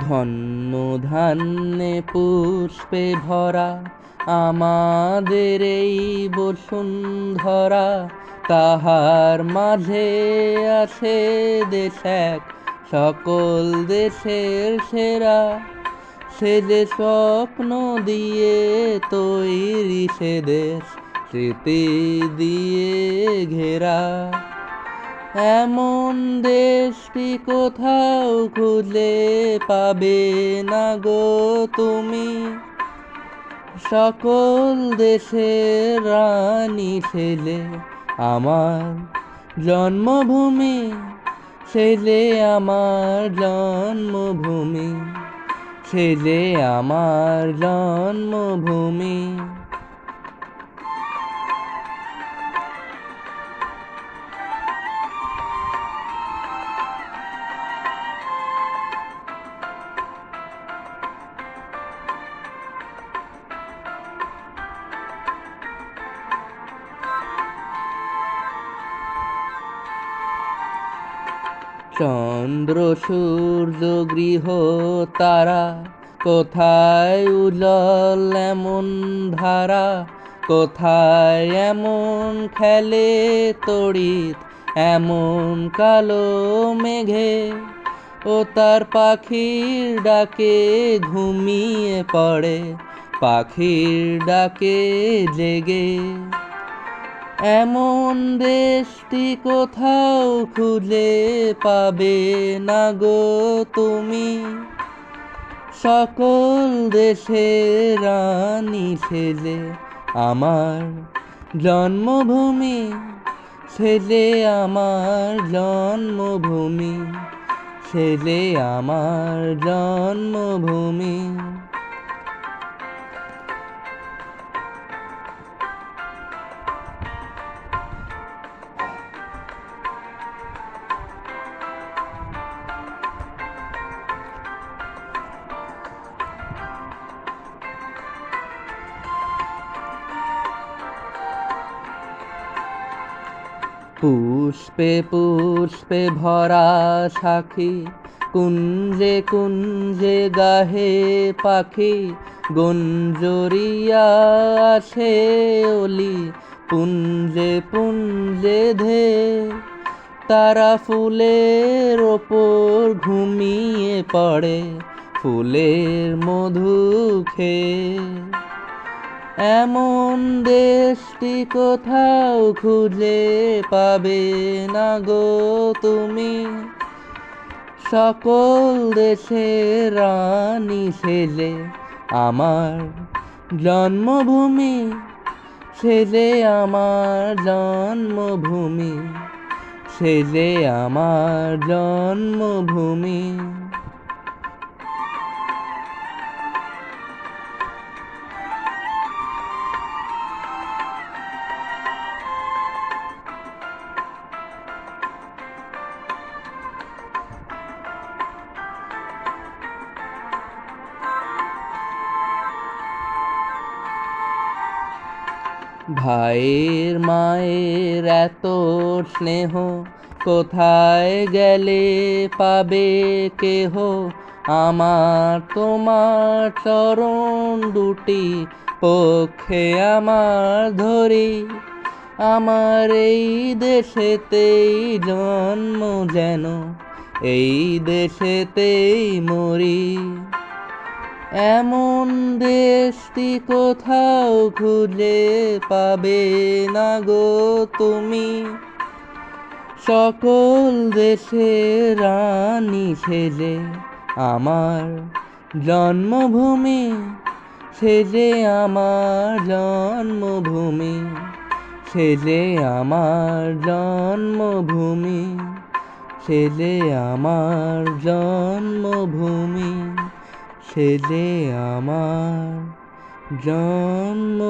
ধন্য ধান্যে পুষ্পে ভরা আমাদের এই বসুন্ধরা। তাহার মাঝে আছে দেশ এক, সকল দেশের সেরা। সে যে স্বপ্ন দিয়ে তৈরি সে দেশ, স্মৃতি দিয়ে ঘেরা। এমন দেশটি কোথাও খুঁজে পাবে না গো তুমি। সকল দেশের রানী ছেলে, আমার জন্মভূমি, ছেলে আমার জন্মভূমি, ছেলে আমার জন্মভূমি। চন্দ্র, সূর্য, গৃহ, তারা, কোথায় উজল এমন ধারা, কোথায় এমন খেলে তড়িৎ, এমন কালো মেঘে, ও তার পাখির ডাকে ঘুমিয়ে পড়ে, পাখির ডাকে জেগে। এমন দেশটি কোথাও খুঁজে পাবে না গো তুমি। সকল দেশের রানী সেজে আমার জন্মভূমি। সেজে আমার জন্মভূমি। সেজে আমার জন্মভূমি। পুষ্পে পুষ্পে ভরা সাখী কুঞ্জে কুঞ্জে গাহে পাখি, গঞ্জরিয়া আসে অলি, পুঞ্জে পুঞ্জে ধে। তারা ফুলের ওপর ঘুমিয়ে পড়ে, ফুলের মধু খেয়ে। এমন দেশটি কোথাও খুঁজে পাবে না গো তুমি। সকল দেশের রানী সেজে, আমার জন্মভূমি সেজে, আমার জন্মভূমি সেজে, আমার জন্মভূমি ভাইয়ের মায়ের এত স্নেহ, কোথায় গেলে পাবে কেহ? আমার তোমার চরণ দুটি পক্ষে আমার ধরি। আমার এই দেশেতেই জন্ম যেন, এই দেশেতেই মরি। এমন দেশটি কোথাও খুঁজে পাবে না গো তুমি। সকল দেশের রানী সেজে, আমার জন্মভূমি সেজে, আমার জন্মভূমি সেজে, আমার জন্মভূমি সেজে, আমার জন্মভূমি সেজে আমার জন্মভূমি।